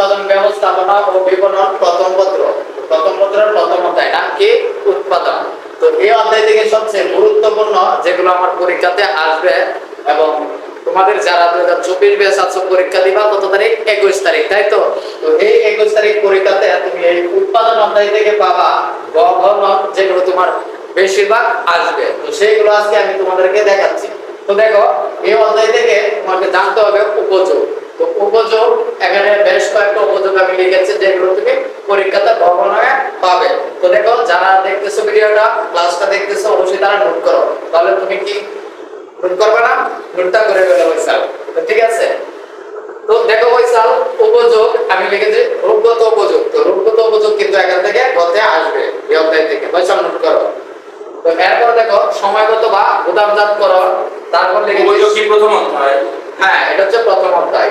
উৎপাদন ব্যবস্থাপনা ও বিপণন প্রথম পত্র। প্রথম পত্রের প্রথম অধ্যায়, নাম কি? উৎপাদন। তো এই অধ্যায় থেকে সবচেয়ে গুরুত্বপূর্ণ যেগুলো আমার পরীক্ষাতে আসবে এবং তোমাদের যারা দু হাজার চব্বিশ ব্যাচ আছো, পরীক্ষা দিবা, কত তারিখ? একুশ তারিখ, তাই তো? তো এই একুশ তারিখ পরীক্ষাতে তুমি এই উৎপাদন অধ্যায় থেকে পাবা গঠন যেগুলো তোমার বেশিরভাগ আসবে। তো সেইগুলো আজকে আমি তোমাদেরকে দেখাচ্ছি। তো দেখো, এই অধ্যায় থেকে তোমাকে জানতে হবে উপযোগ এখানে বেশ কয়েকটা উপযোগ আমি লিখেছি যেগুলো তুমি পরীক্ষাতে ভ্রমণে পাবে। তো দেখো যারা দেখতেছো ভিডিওটা ক্লাসটা দেখতেছো অবশ্যই তারা নোট করো। তাহলে তুমি কি নোট করবে না? নোটটা করে ফেলো বৈশাল। তো ঠিক আছে? তো দেখো বৈশাল উপযোগ আমি লিখেছি রূপগত উপযোগ। তো রূপগত উপযোগ কিন্তু এখান থেকে গতে আসবে এই অধ্যায় থেকে। বৈশাল নোট করো। তো এরপর দেখো সময়গত বা গুদামজাতকরণ তারপর লিখেছি উপযোগ কি প্রথম অধ্যায়? হ্যাঁ এটা হচ্ছে প্রথম অধ্যায়।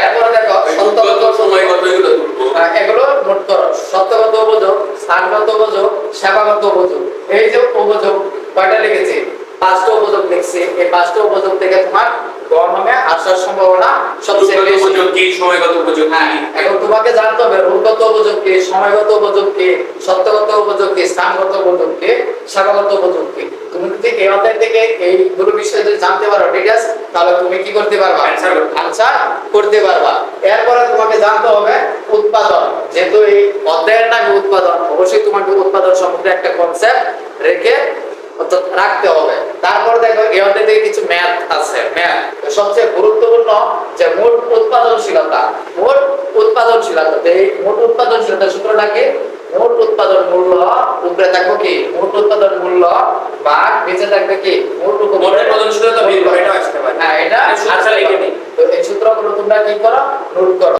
এরপর দেখো সময়গত এগুলো তুলবো হ্যাঁ, এগুলো নোট করো সত্যগত উপযোগ স্থানগত উপযোগ সেবাগত উপযোগ। এই যে উপযোগ কয়টা লিখেছি? পাঁচটা উপযোগ লিখছি। এই পাঁচটা উপযোগ থেকে তোমার গণমে আসার সম্ভাবনা সবচেয়ে বেশি। কি সময়গত উপযোগ হ্যাঁ এখন তোমাকে জানতে হবে রূপগত উপযোগ কি সময়গত উপযোগ কি সত্যগত উপযোগ কি স্থানগত উপযোগ কি সেবাগত উপযোগ কি? তুমি যদি এই অধ্যায় থেকে এইগুলো বিষয়ে যদি জানতে পারো আছে তাহলে তুমি কি করতে পারবা? আনসার করতে পারবা। এরপরে তোমাকে জানতে হবে উৎপাদন। যেহেতু এই অধ্যায়ের নাম উৎপাদন অবশ্যই তোমাকে উৎপাদন সম্পর্কে একটা কনসেপ্ট রেখে রাখতে হবে। তারপর দেখো এই অধ্যায় থেকে কিছু ম্যাথ আছে ম্যাথ সবচেয়ে গুরুত্বপূর্ণ যে মোট উৎপাদনশীলতা মোট উৎপাদনশীলতা এই মোট উৎপাদনশীলতা সূত্রটা কি? মোট উৎপাদন মূল্য উপরে থাকবে কি? মোট উৎপাদন মূল্য বা নিচে থাকবে কি? মোট মোট উৎপাদন উৎপাদনশীলতা বের করে এটা আসতে পারে। হ্যাঁ এটা আচ্ছা লিখে তো এই সূত্রগুলো তোমরা কি করো? নোট করো।